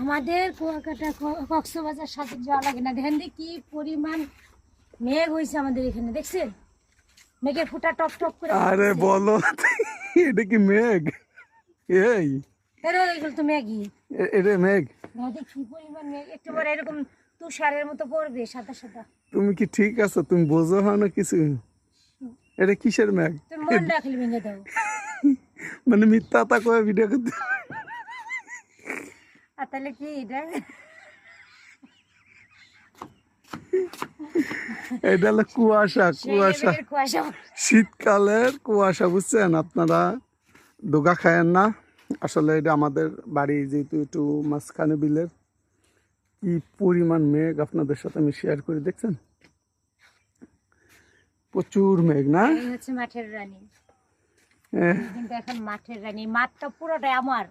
আমাদের কুয়াকাটা কক্সবাজার সাথে যাওয়া লাগে না। দেখেন কি পরিমাণ মেঘ হয়েছে আমাদের এখানে দেখছেন? মেঘের ফুটা টপ টপ করে আরে বলো এটা কি মেঘ? এই। এরো এগুলো তো মেঘই। এটা মেঘ? নদী কি পরিমাণ মেঘ। একটু পরে এরকম তুষারের মতো পড়বে সাদা সাদা। তুমি কি ঠিক আছো? তুমি বোঝো হয় না কিছু? এটা কিসের মন মানে মিথ্যা তা কয়ে ভিডিও করতে তাহলে কি এটা? এটা হলো কুয়াশা কুয়াশা। শীতকালের কুয়াশা বুঝছেন? আপনারা দোকা খায়েন না। আসলে এটা আমাদের বাড়ি যেহেতু একটু মাঝখানে বিলের কি পরিমাণ মেঘ আপনাদের সাথে আমি শেয়ার করে দেখছেন? প্রচুর মেঘ না? মাঠের রানী। এখন মাঠের রানী। মাঠটা পুরোটাই আমার।